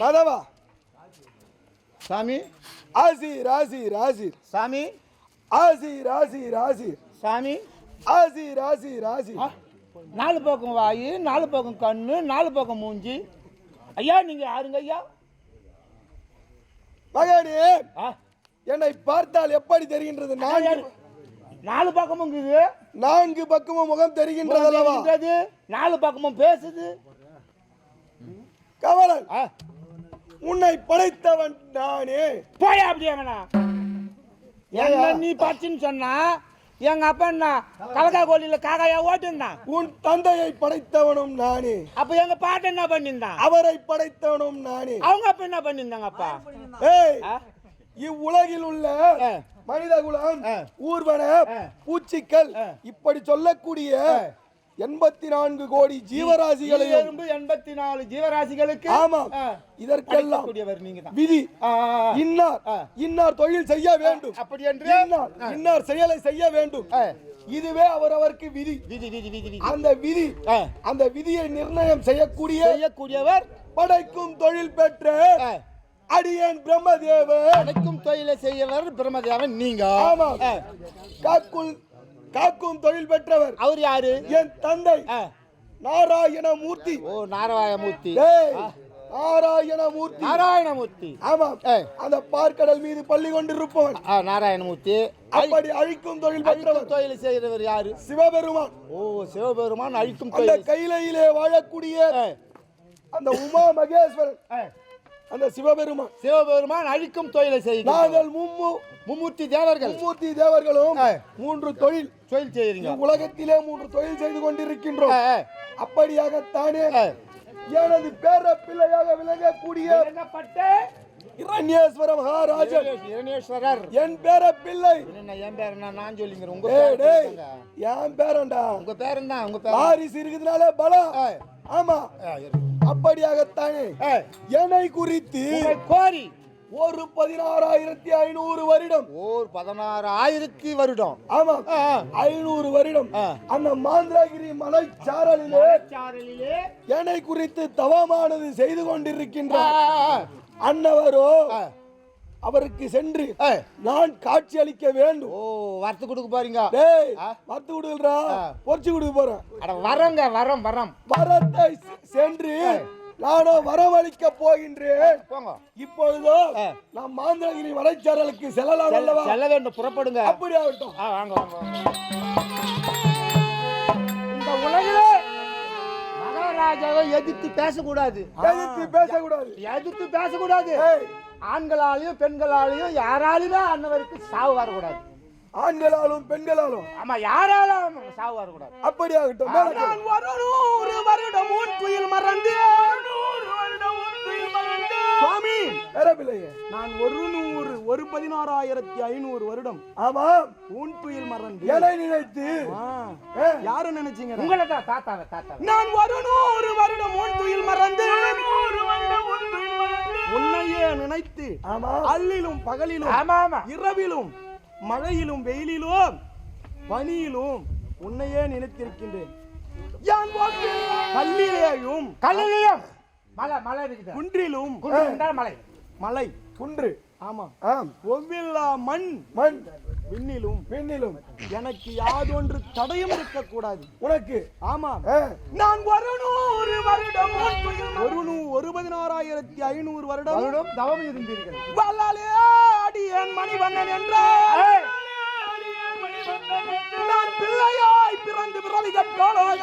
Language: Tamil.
மாதவா? சாமி? ஆசி ராசி ராசி சாமி? ஆசி ராசி ராசி சாமி? ஆசி ராசி ராசி ஆ, நாலு பக்கம் வாய் நாலு பக்கம் கண்ணு நாலு பக்கம் மூஞ்சி. ஐயா நீங்க யாருங்க ஐயா? மகனே ஆ, என்னை பார்த்தால் எப்படி தெரிகின்றது? யாரு? நாலு பக்கமும் இருக்குது. நான்கு பக்கமும் முகம் தெரிகின்றது. நாலு பக்கமும் பேசுது. கவலன் ஆ, உன்னை படைத்தவன் நானே. போய் அப்படியே வேணா என்ன நீ பச்சுன்னு சொன்னா எங்க அப்பா என்ன கலக்கா கோழியில காக்காயா ஓட்டுந்தான் உன் தந்தையை படைத்தவனும் நானே. அப்ப எங்க பாட்டு என்ன பண்ணியிருந்தான் அவரை படைத்தவனும் நானே. அவங்க அப்பா என்ன பண்ணியிருந்தாங்க அப்பா? ஏய்? இவ்வுலகில் உள்ள. மனித குலம். ஊர்வன ஆ. இப்படி சொல்லக்கூடிய எண்பத்தி நான்கு கோடி ஜீவராசிகளையும் எறும்பு எண்பத்தி நாலு ஜீவராசிகளுக்கு ஆமாம் ஆ. இதற்கெல்லாம் விதி. இன்னார். இன்னார் தொழில் செய்ய வேண்டும் அப்படி என்று இன்னார் செயலை செய்ய வேண்டும். இதுவே அவரவருக்கு விதி விதி விதி விதி அந்த விதி. அந்த விதியை நிர்ணயம் செய்யக்கூடிய செய்யக்கூடியவர் படைக்கும் தொழில் பெற்ற. அடியேன் பிரம்மதேவன் அனைக்கும் தொழிலை செய்யவர் பிரம்மதேவன் நீங்க ஆமாம் ஆ. காக்குள் காக்கும் தொழில் பெற்றவர் அவர் யாரு? என் தந்தை. ஆ. நாராயணமூர்த்தி. ஓ நாராயணமூர்த்தி. டேய், நாராயணமூர்த்தி. நாராயணமூர்த்தி. ஆமாம் ஏய். அந்த பார்க்கடல் மீது பள்ளி கொண்டிருப்பவன். ஆ, நாராயணமூர்த்தி. அப்படி அழிக்கும் தொழில் பெற்றவர். தொழில் செய்கிறவர் யாரு? சிவபெருமான். ஓ சிவபெருமான் அழிக்கும் அந்த கைலையிலே வாழக்கூடிய. அந்த உமா மகேஸ்வரன். அந்த சிவபெருமான். சிவபெருமான் அழிக்கும் தொழிலை செய்கிறார் நாங்கள் மும்மு மும்மூர்த்தி தேவர்கள். மும்மூர்த்தி தேவர்களும். மூன்று தொழில் தொழில் செய்கிறீங்க. உலகத்திலே மூன்று தொழில் செய்து கொண்டிருக்கின்றோம். அப்படியாகத்தானே. எனது பேர பிள்ளையாக விளங்கக்கூடிய இரண்யேஸ்வர மகாராஜன். இரணியேஸ்வரர். என் பேர பிள்ளை. என்ன என் பேர் என்ன நான் சொல்லிங்கிறேன் உங்க பேர் சொல்லுங்க. என் பேரன்டா உங்க பேர் என்ன உங்க பேர். வாரிசு இருக்குதுனாலே பலம். ஆமா. அப்படியாகத்தானே. என்னை குறித்து கோரி. ஒரு பதினாறாயிரத்தி ஐநூறு வருடம். ஓர் பதினாறு ஆயிரத்தி வருடம். ஆமா. ஐநூறு வருடம். அந்த மாந்திரகிரி மலைச்சாரலிலே சாரலிலே என்னை குறித்து தவமானது செய்து கொண்டிருக்கின்றார். அன்னவரோ. அவருக்கு சென்று. நான் காட்சி அளிக்க வேண்டும். ஓ வரத்து கொடுக்க போறீங்க. டேய் விடுறா ஆ. பொறிச்சு கொடுக்க போறேன். அட வரங்க வரம் வரம். வரத்தை சென்று நானோ வரவழைக்க போகின்றேன். போங்க. இப்பொழுதோ. நாம் மாந்திரகிரி மலைச்சாரலுக்கு செல்லலாம் அல்லவா? செல்ல வேண்டும் புறப்படுங்க. அப்படி ஆகட்டும். வாங்க வாங்க. இந்த உலகிலே மகாராஜாவை எதிர்த்து பேசக்கூடாது. எதிர்த்து பேசக்கூடாது. எதிர்த்து பேசக்கூடாது. ஆண்களாலையும் பெண்களாலையும் யாராலுமே அன்னவருக்கு சாவு வரக்கூடாது. ஆண்களாலும் பெண்களாலும். ஆமா யாராலும் சாவு வரக்கூடாது. அப்படி ஆகட்டும் ஒரு நூறு வருடம் உன் துயில் மறந்து சுவாமி வேற பிள்ளையே நான் ஒரு நூறு ஒரு பதினாறாயிரத்தி ஐநூறு வருடம் ஆமாம். ஊன் துயில் மறந்து எதை நினைத்து. ஆ, ஏ, யாரு நினைச்சீங்க? உங்களை தான் தாத்தாவை தாத்தாவை. நான் ஒரு நூறு வருடம் ஊன் துயில் மறந்து உன்னையே நினைத்து அல்லிலும் பகலிலும் இரவிலும் மழையிலும் வெயிலிலும் பனியிலும் உன்னையே நினைத்திருக்கின்றேன். கல்லிலேயும் கல்லிலையும். மலை மலை இருக்குது. குன்றிலும் மலை மலை குன்று. ஆமா. ஒவ்வில்லா மண் மண். விண்ணிலும் பெண்ணிலும் எனக்கு யாதொன்று தடையும் இருக்கக்கூடாது. உனக்கு. ஆமா நான் ஒரு நூறு வருடம் ஒரு நூ ஒரு பதினாறாயிரத்தி ஐநூறு வருடம் வருடம் தவம் இருந்தீர்கள். வல்லாலே அடியேன் மணிவண்ணன் என்றார் நான் பிள்ளையாய் பிறந்து பிறவி கற்றாளாக